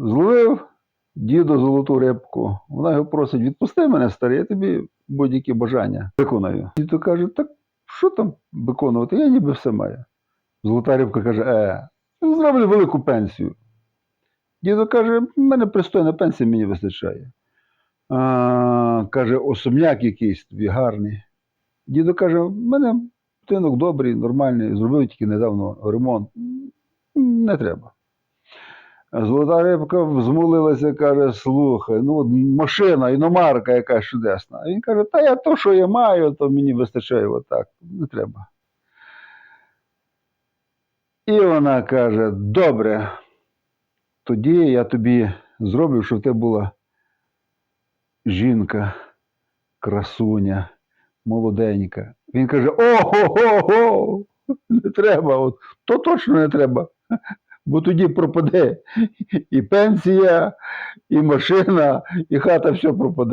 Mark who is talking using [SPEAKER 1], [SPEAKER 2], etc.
[SPEAKER 1] Зловив діду золоту рибку. Вона його просить, відпусти мене, старий, я тобі будь-які бажання виконаю. Дідо каже, так що там виконувати? Я ніби все маю. Золота рибка каже, е, зроблю велику пенсію. Дідо каже, в мене пристойна пенсія мені вистачає. А, каже, особняк якийсь тобі гарний. Дідо каже, в мене будинок добрий, нормальний, зробив тільки недавно ремонт. Не треба. Золота рибка взмолилася, каже, слухай, ну от машина, іномарка якась чудесна. Він каже, та я то, що я маю, то мені вистачає отак, не треба. І вона каже: добре, тоді я тобі зроблю, щоб тебе була жінка, красуня, молоденька. Він каже: ого-го, не треба, от, то точно не треба. Бо тоді пропаде і пенсія, і машина, і хата все пропаде.